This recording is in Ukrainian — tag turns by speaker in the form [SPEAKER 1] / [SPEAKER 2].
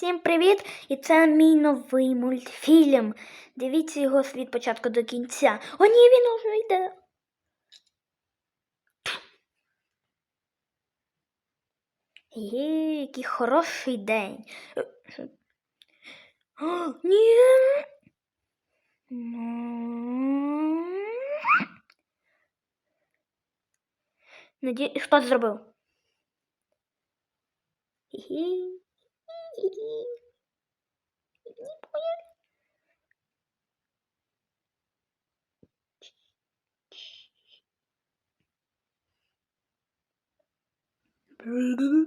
[SPEAKER 1] Всім привіт! І це мій новий мультфільм. Дивіться його від початку до кінця. О, ні, він уже йде. Є, який хороший день. О, ні. Наді... Хто зробив? Хі-хі. Mm-hmm.